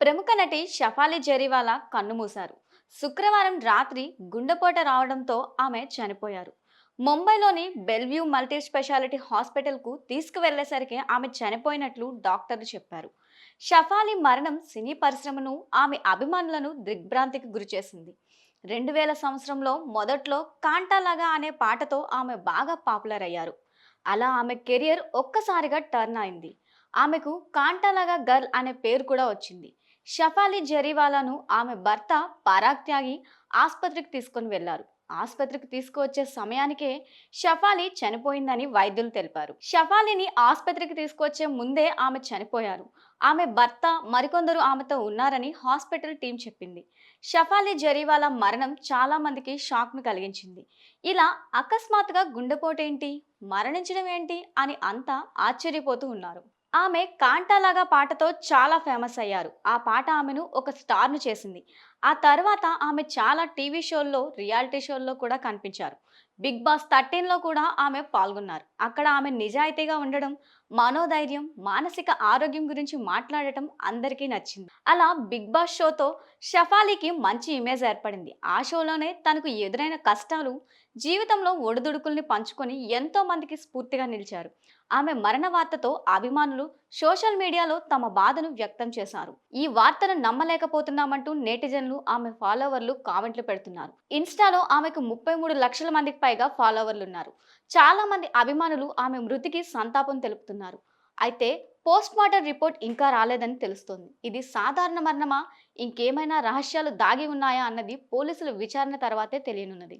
ప్రముఖ నటి షఫాలి జరీవాలా కన్నుమూశారు శుక్రవారం రాత్రి గుండెపోట రావడంతో ఆమె చనిపోయారు. ముంబైలోని బెల్వ్యూ మల్టీ స్పెషాలిటీ హాస్పిటల్కు తీసుకువెళ్ళేసరికి ఆమె చనిపోయినట్లు డాక్టర్లు చెప్పారు. షఫాలి మరణం సినీ పరిశ్రమను ఆమె అభిమానులను దిగ్భ్రాంతికి గురిచేసింది రెండు వేల సంవత్సరంలో మొదట్లో కాంటాలాగా అనే పాటతో ఆమె బాగా పాపులర్ అయ్యారు. అలా ఆమె కెరియర్ ఒక్కసారిగా టర్న్ అయింది. ఆమెకు కాంటాలాగా గర్ల్ అనే పేరు కూడా వచ్చింది. షఫాలి జరీవాలాను ఆమె భర్త పరాగ్ త్యాగి ఆసుపత్రికి తీసుకొని వెళ్ళారు ఆసుపత్రికి తీసుకువచ్చే సమయానికే షఫాలి చనిపోయిందని వైద్యులు తెలిపారు. షఫాలిని ఆసుపత్రికి తీసుకువచ్చే ముందే ఆమె చనిపోయారు. ఆమె భర్త మరికొందరు ఆమెతో ఉన్నారని హాస్పిటల్ టీం చెప్పింది. షఫాలి జరీవాలా మరణం చాలా మందికి షాక్ను కలిగించింది. ఇలా అకస్మాత్తుగా గుండెపోటేంటి మరణించడం ఏంటి? అని అంతా ఆశ్చర్యపోతూ ఉన్నారు. ఆమె కాంటాలాగా పాటతో చాలా ఫేమస్ అయ్యారు. ఆ పాట ఆమెను ఒక స్టార్ను చేసింది. ఆ తర్వాత ఆమె చాలా టీవీ షోల్లో రియాలిటీ షోల్లో కూడా కనిపించారు. బిగ్ బాస్ థర్టీన్లో కూడా ఆమె పాల్గొన్నారు. అక్కడ ఆమె నిజాయితీగా ఉండడం మనోధైర్యం మానసిక ఆరోగ్యం గురించి మాట్లాడటం అందరికీ నచ్చింది. అలా బిగ్ బాస్ షోతో షఫాలీకి మంచి ఇమేజ్ ఏర్పడింది. ఆ షోలోనే తనకు ఎదురైన కష్టాలు జీవితంలో ఒడిదుడుకుల్ని పంచుకొని ఎంతో మందికి స్ఫూర్తిగా నిలిచారు. ఆమె మరణ వార్తతో అభిమానులు సోషల్ మీడియాలో తమ బాధను వ్యక్తం చేశారు. ఈ వార్తను నమ్మలేకపోతున్నామంటూ నెటిజన్లు ఆమె ఫాలోవర్లు కామెంట్లు పెడుతున్నారు. ఇన్స్టాలో ఆమెకు ముప్పై మూడు లక్షల మందికి పైగా ఫాలోవర్లు ఉన్నారు చాలా మంది అభిమానులు ఆమె మృతికి సంతాపం తెలుపుతున్నారు. అయితే పోస్ట్ మార్టం రిపోర్ట్ ఇంకా రాలేదని తెలుస్తోంది. ఇది సాధారణ మరణమా? ఇంకేమైనా రహస్యాలు దాగి ఉన్నాయా? అన్నది పోలీసుల విచారణ తర్వాతే తెలియనున్నది.